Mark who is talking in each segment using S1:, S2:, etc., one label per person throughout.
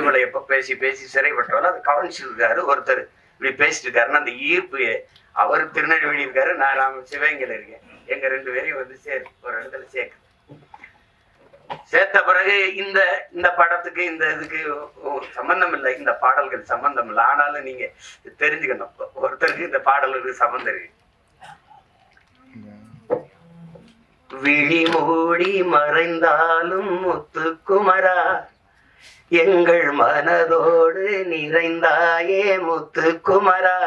S1: பாட்டுகளை எப்போ பேசி பேசி சிறைப்பட்டாலும் அது கவனிச்சிருக்காரு ஒருத்தர் இப்படி பேசிட்டு இருக்காருன்னா அந்த ஈர்ப்பு அவர் திருநெல்வேலி இருக்காரு நான் ராம சிவகங்கையில் இருக்கேன். எங்க ரெண்டு பேரையும் வந்து சேர் ஒரு இடத்துல சேர்க்கு சேர்த்த பிறகு இந்த இந்த படத்துக்கு இந்த இதுக்கு சம்பந்தம் இல்லை. இந்த பாடல்கள் சம்பந்தம் இல்லை. ஆனாலும் நீங்க தெரிஞ்சுக்கணும். ஒருத்தருக்கு இந்த பாடலுக்கு சம்பந்தம் இருக்கு. விழி மூடி மறைந்தாலும் முத்துக்குமரா எங்கள் மனதோடு நிறைந்தாயே முத்துக்குமரா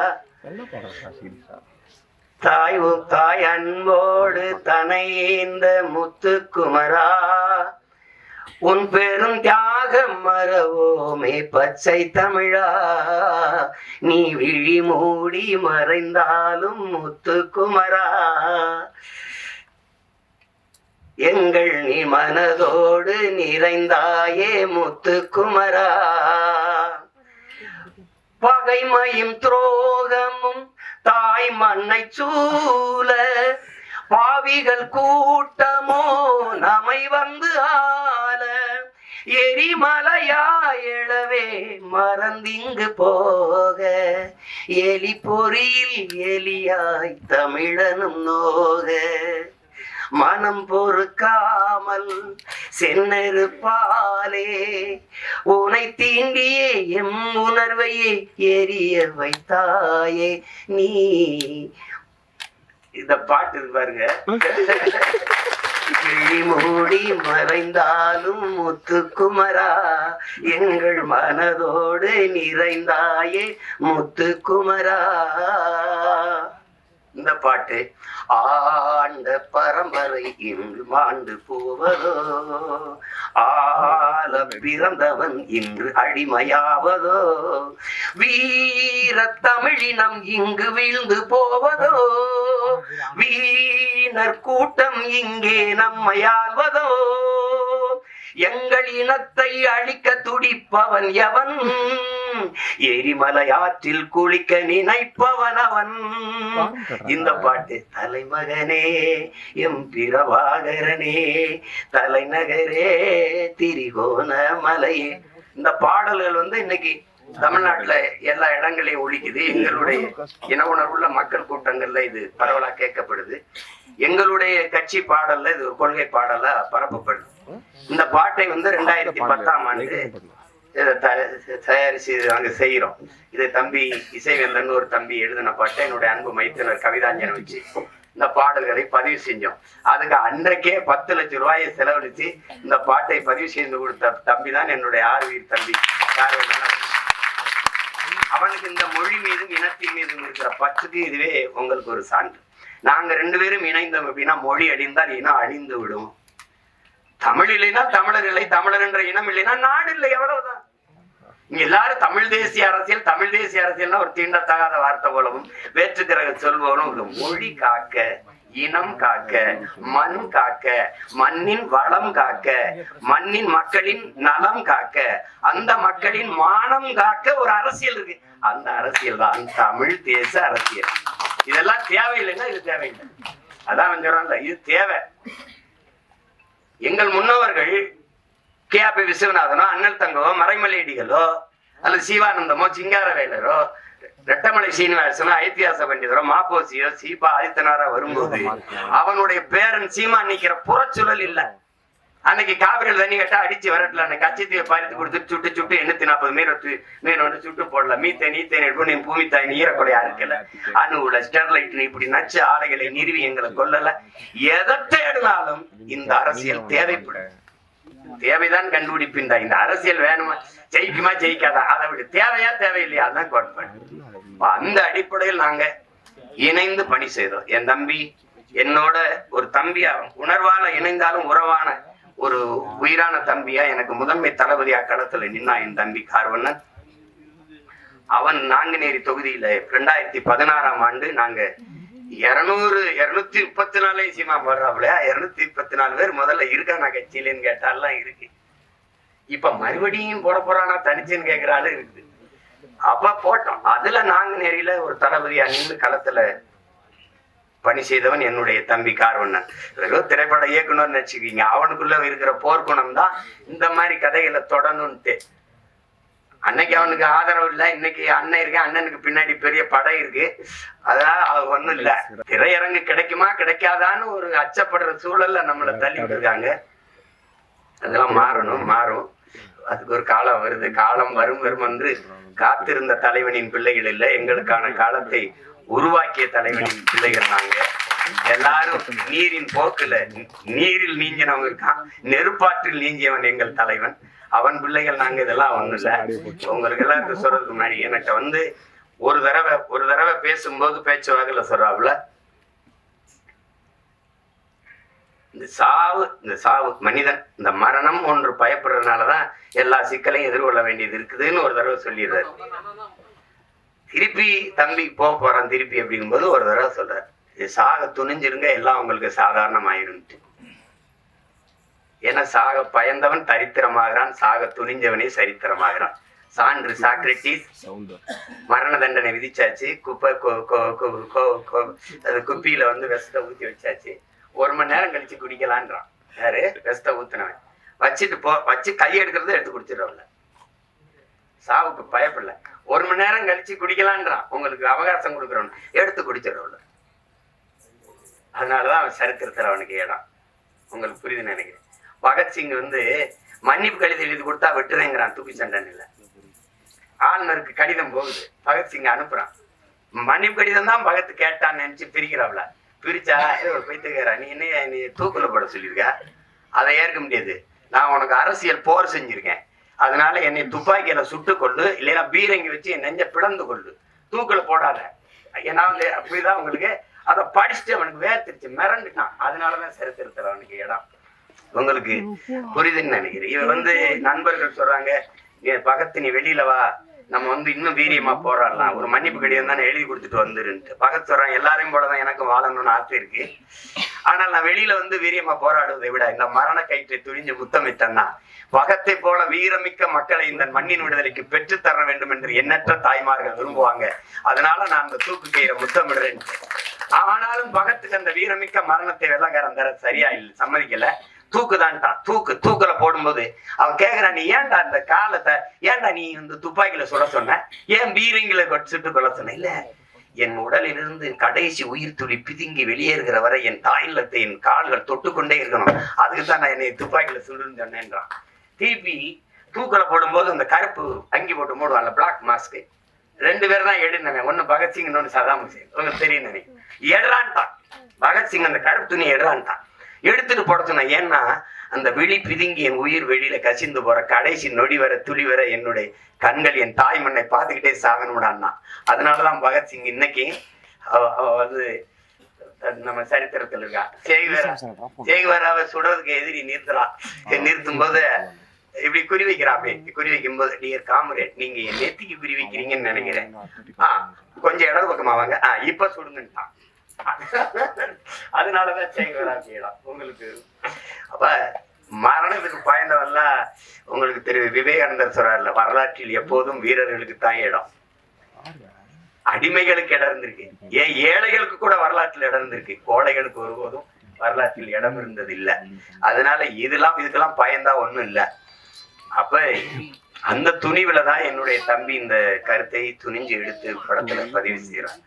S1: தாய் தாய் அன்போடு தனையேந்த முத்துக்குமரா உன் பெரும் தியாகம் மறவோமே பச்சை தமிழா. நீ விழி மூடி மறைந்தாலும் முத்துக்குமரா எங்கள் நீ மனதோடு நிறைந்தாயே முத்து குமரா பகைமையும் துரோகமும் தாய் மண்ணை சூழ. பாவிகள் கூட்டமோ நம்மை வந்து ஆள. எரிமலையாயழவே மறந்திங்கு போக. எலி பொறியில் எலியாய் தமிழனும் நோக. மனம் பொறுக்காமல் சென்னெருப்பாலே உனை தீண்டியே எம் உணர்வையே எரிய வைத்தாயே நீ. இந்த பாட்டு இருக்கு பாருங்க. கிளி மூடி மறைந்தாலும் முத்துக்குமரா எங்கள் மனதோடு நிறைந்தாயே முத்துக்குமரா இந்த பாட்டு ஆண்ட பரம்பரை இன்று மாண்டு போவதோ ஆல பிறந்தவன் இன்று அடிமையாவதோ வீர தமிழினம் இங்கு வீழ்ந்து போவதோ வீணர் கூட்டம் இங்கே நம்மையாள்வதோ எங்கள் இனத்தை அழிக்க துடிப்பவன் எவன்? எரிமலை ஆற்றில் குளிக்க நினைப்பவன் அவன். இந்த பாட்டு தலைமகனே எம் பிரபாகரனே தலைநகரே திரிகோண மலையே. இந்த பாடல்கள் வந்து இன்னைக்கு தமிழ்நாட்டுல எல்லா இடங்களையும் ஒழிக்குது. எங்களுடைய இன உணர்வுள்ள மக்கள் கூட்டங்கள்ல இது பரவலா கேட்கப்படுது. எங்களுடைய கட்சி பாடல்ல இது ஒரு கொள்கை பாடலா பரப்பப்படுது. இந்த பாட்டை வந்து ரெண்டாயிரத்தி பத்தாம் ஆண்டு இதை த- தயாரிச்சு நாங்க செய்யறோம் இது தம்பி இசைவேந்தன் ஒரு தம்பி எழுதின பாட்டை. என்னுடைய அன்பு மைத்தினர் கவிதாஞ்சனை வச்சு இந்த பாடல்களை பதிவு செஞ்சோம். அதுக்கு அன்றைக்கே பத்து லட்சம் ரூபாயை செலவழிச்சு இந்த பாட்டை பதிவு செய்து கொடுத்த தம்பி தான் என்னுடைய ஆர்வீர் தம்பி. அவனுக்கு இந்த மொழி மீதும் இனத்தின் மீதும் இருக்கிற பற்றுக்கு இதுவே உங்களுக்கு ஒரு சான்று. நாங்க ரெண்டு பேரும் இணைந்தோம் அப்படின்னா மொழி அழிந்தால் இனம் அழிந்து விடும். தமிழ் இல்லைன்னா தமிழர் இல்லை தமிழர் என்ற இனம் இல்லைன்னா நாடு இல்லை எவ்வளவுதான் எல்லாரும் தமிழ் தேசிய அரசியல் தமிழ் தேசிய அரசியல்னா ஒரு தீண்டத்தகாத வார்த்தை போலவும் வேற்றுக்கிற சொல்பவரும் மொழி காக்க இனம் காக்க மண் காக்க மண்ணின் வளம் காக்க மண்ணின் மக்களின் நலம் காக்க அந்த மக்களின் மானம் காக்க ஒரு அரசியல் இருக்கு. அந்த அரசியல் தான் தமிழ் தேச அரசியல். இதெல்லாம் தேவையில்லைன்னா இது தேவையில்லை. அதான் அவன் இது தேவை. எங்கள் முன்னவர்கள் கே பி விஸ்வநாதனோ அண்ணல் தங்கவோ மறைமலையடிகளோ அல்லது சிவானந்தமோ சிங்காரவேலரோ ரெட்டமலை சீனிவாசனோ ஐத்தியாச பண்டிதரோ மாப்போசியோ சீபா ஆதித்தனாரா வரும்போது அவனுடைய பேரன் சீமா நிக்கிற புறச்சுழல் இல்ல. அன்னைக்கு காவிரியில் தண்ணி கட்டா அடிச்சு வரட்டல. அன்னைக்கு கச்சத்தீவை பறித்து கொடுத்து சுட்டு சுட்டு எண்ணூத்தி நாற்பது ஒத்து மீன் ஒன்று சுட்டு போடல. மீத்தேன் ஈத்தேன் எடுப்பு நீ பூமி தாய் ஈரக்குறையா இருக்கல. அணுவுல ஸ்டெர்லைட் இப்படி நச்சு ஆலைகளை நிறுவி எங்களை கொல்லல. எதை தேடினாலும் இந்த அரசியல் தேவைப்படும். தேவைதான் கண்டுபிடிப்பின் இந்த அரசியல் வேணுமா? ஜெயிக்குமா ஜெயிக்காதா? அதை விட. தேவையா தேவையில்லையா? அதான் கோட்பாடு. அந்த அடிப்படையில் நாங்க இணைந்து பணி செய்தோம் என் தம்பி என்னோட ஒரு தம்பியா உணர்வால இணைந்தாலும் உறவான ஒரு உயிரான தம்பியா எனக்கு முதன்மை தளபதியா அக்கடத்துல நின்னா என் தம்பி கார்வண்ணன். அவன் நாங்குநேரி தொகுதியில ரெண்டாயிரத்தி பதினாறாம் ஆண்டு நாங்க இருநூறு இருநூத்தி முப்பத்தி நாலு சீமா போடுறாப்புலையா? இருநூத்தி முப்பத்தி நாலு பேர் முதல்ல இருக்கானா கட்சியிலன்னு கேட்டாலாம் இருக்கு. இப்ப மறுபடியும் போட போறானா தனிச்சுன்னு கேக்குற ஆளு இருக்குது. அப்ப போட்டோம். அதுல நாங்க நாங்குநேரியில ஒரு தளபதியா நின்று களத்துல பணி செய்தவன் என்னுடைய தம்பி கார்வண்ணன். ஏதோ திரைப்பட இயக்குனர்னு வச்சுக்கீங்க. அவனுக்குள்ள இருக்கிற போர்க்குணம் தான் இந்த மாதிரி கதைகளை தொடணும்ட்டு. அன்னைக்கு அவனுக்கு ஆதரவு இல்ல. இன்னைக்கு அண்ணன் இருக்கு. அண்ணனுக்கு பின்னாடி பெரிய படை இருக்கு. அதனால அது ஒண்ணும் இல்ல. திரையரங்கு கிடைக்குமா? கிடைக்காதான்னு ஒரு அச்சப்படுற சூழல்ல நம்மளை தள்ளிட்டு இருக்காங்க அதெல்லாம் மாறணும் மாறும். அதுக்கு ஒரு காலம் வருது. காலம் வரும் வரும் என்று காத்திருந்த தலைவனின் பிள்ளைகள் இல்லை. எங்களுக்கான காலத்தை உருவாக்கிய தலைவனின் பிள்ளைகள் நாங்க. எல்லாரும் நீரின் போக்குல நீரில் நீஞ்சினவங்க இருக்கான். நெருப்பாற்றில் நீஞ்சியவன் எங்கள் தலைவன். அவன் பிள்ளைகள் நாங்க இதெல்லாம் ஒண்ணும் இல்ல உங்களுக்கு எல்லாருக்கும் சொல்றதுக்கு முன்னாடி எனக்கு வந்து ஒரு தடவை ஒரு தடவை பேசும்போது பேச்சு வாக்குல சொல்றாப்புல இந்த சாவு இந்த சாவு மனிதன் இந்த மரணம் ஒன்று பயப்படுறதுனாலதான் எல்லா சிக்கலையும் எதிர்கொள்ள வேண்டியது இருக்குதுன்னு ஒரு தடவை சொல்லிடுறாரு. திருப்பி தம்பி போக போறான் திருப்பி அப்படிங்கும்போது ஒரு தடவை சொல்றாரு. சாக துணிஞ்சிருங்க எல்லாம் உங்களுக்கு சாதாரணமாயிருன்ட்டு. ஏன்னா சாக பயந்தவன் தரித்திரமாகிறான் சாக துணிஞ்சவனே சரித்திரமாகிறான். சான்று சாக்ரட்டிஸ் மரண தண்டனை விதிச்சாச்சு. குப்பை குப்பியில வந்து விஷத்தை ஊத்தி வச்சாச்சு. ஒரு மணி நேரம் கழிச்சு குடிக்கலான்றான். யாரு? விஷத்தை ஊத்துனவன். வச்சுட்டு போ வச்சு கை எடுக்கிறத எடுத்து குடிச்சிடறவல்ல சாவுக்கு பயப்படல. ஒரு மணி நேரம் கழிச்சு குடிக்கலான்றான். உங்களுக்கு அவகாசம் கொடுக்குறவன். எடுத்து குடிச்சிடறவல்ல அதனாலதான் அவன் சரித்திரத்துல அவனுக்கு இடம். உங்களுக்கு புரியுதுன்னு நினைக்கிறேன். பகத்சிங் வந்து மன்னிப்பு கடிதம் எழுதி கொடுத்தா விட்டுறேங்கிறான் தூக்கி சண்டனில் ஆளுநருக்கு கடிதம் போகுது. பகத்சிங் அனுப்புறான். மன்னிப்பு கடிதம் தான் பகத் கேட்டான்னு நினச்சி பிரிக்கிறாப்ல. பிரிச்சா ஏய், ஒரு பைத்துக்கிறா நீ என்ன நீ தூக்குல போட சொல்லியிருக்க? அதை ஏற்க முடியாது. நான் உனக்கு அரசியல் போர் செஞ்சிருக்கேன். அதனால என்னை துப்பாக்கியில சுட்டு கொள்ளு இல்லைன்னா பீரங்கி வச்சு என் நெஞ்ச பிளந்து கொள்ளு தூக்குல போடாத. ஏன்னா வந்து அப்படிதான் உங்களுக்கு? அதை படிச்சுட்டு அவனுக்கு வேர்த்திருச்சு மிரண்டுட்டான். அதனாலதான் சரித்திரத்துல அவனுக்கு இடம். உங்களுக்கு புரியுதுன்னு நினைக்கிறேன். இவன் வந்து நண்பர்கள் சொல்றாங்க "ஏ, பகத்து நீ வெளியில வா. நம்ம வந்து இன்னும் வீரியமா போராடலாம். ஒரு மன்னிப்பு கடிதம் தானே எழுதி கொடுத்துட்டு வந்துருன்ட்டு. பகத் சொல்றான் எல்லாரையும் போலதான் எனக்கும் வாழணும்னு ஆசை இருக்கு. ஆனால் நான் வெளியில வந்து வீரியமா போராடுவதை விட இந்த மரண கயிற்றை துணிஞ்சு முத்தமிட்டன்னா பகத்தை போல வீரமிக்க மக்களை இந்த மண்ணின் விடுதலைக்கு பெற்று தர வேண்டும் என்று எண்ணற்ற தாய்மார்கள் விரும்புவாங்க. அதனால நான் அந்த தூக்கு கயிறை முத்தமிடுறேன் ஆனாலும் பகத்துக்கு அந்த வீரமிக்க மரணத்தை வெள்ளக்காரன் தர சரியா இல்லை சம்மதிக்கல. தூக்குதான்ட்டான் தூக்கு தூக்கல போடும்போது அவன் கேக்குறான் நீ ஏன்டா அந்த காலத்தை ஏன்டா நீ இந்த துப்பாக்கியில சுட சொன்ன? ஏன் பீரங்கில சுட்டு கொள்ள சொன்ன? இல்ல என் உடலிலிருந்து கடைசி உயிர் துளி பிதுங்கி வெளியேறுகிற வரை என் தாயிலத்தை என் கால்கள் தொட்டுக்கொண்டே இருக்கணும். அதுக்கு தான் நான் என்னை துப்பாக்கியில சுடுன்னு சொன்னேன்றான். திருப்பி தூக்கல போடும்போது அந்த கருப்பு அங்கி போட்டு மூடுவான்ல பிளாக் மாஸ்க் ரெண்டு பேர் தான் எடுனவன் ஒன்னு பகத்சிங் இன்னொன்னு சதாம் ஹுசேன். உங்களுக்கு தெரியும் நினைக்கிறேன். எடுறான்ட்டான் பகத்சிங் அந்த கருப்பு துணி எடுறான்ட்டான் எடுத்துட்டு போட சொன்னேன் ஏன்னா அந்த விழி பிதுங்கி என் உயிர் வெளியில கசிந்து போற கடைசி நொடி வர துளி வர என்னுடைய கண்கள் என் தாய் மண்ணை பார்த்துக்கிட்டே சாகணும்டான்னா அதனாலதான் பகத்சிங் இன்னைக்கு வந்து நம்ம சரித்திரத்துல இருக்கா. சேகுவேரா சேகுவேராவை சுடுறதுக்கு எதிரி நிறுத்துறா நிறுத்தும் போது இப்படி குறி வைக்கிறாப்பே குறி வைக்கும் போது டியர் காமரேட் நீங்க என் நெத்திக்கு குறி வைக்கிறீங்கன்னு நினைக்கிறேன். ஆ கொஞ்சம் இடது பக்கமா வாங்க. ஆ இப்ப சுடுங்கன்ட்டான். அதனாலதான் சேகுவேரா செய்யலாம் உங்களுக்கு. அப்ப மரணத்துக்கு பயந்தவெல்லாம் உங்களுக்கு திரு விவேகானந்தர் சொல்றாருல வரலாற்றில் எப்போதும் வீரர்களுக்கு தான் இடம். அடிமைகளுக்கு இடம் இருந்திருக்கு ஏன் ஏழைகளுக்கு கூட வரலாற்றில் இடம் இருந்திருக்கு கோழைகளுக்கு ஒருபோதும் வரலாற்றில் இடம் இருந்தது இல்ல அதனால இதெல்லாம் இதுக்கெல்லாம் பயந்தா ஒண்ணும் இல்ல. அப்ப அந்த துணிவுல தான் என்னுடைய தம்பி இந்த கருத்தை துணிஞ்சு எடுத்து படத்துல பதிவு செய்யறான்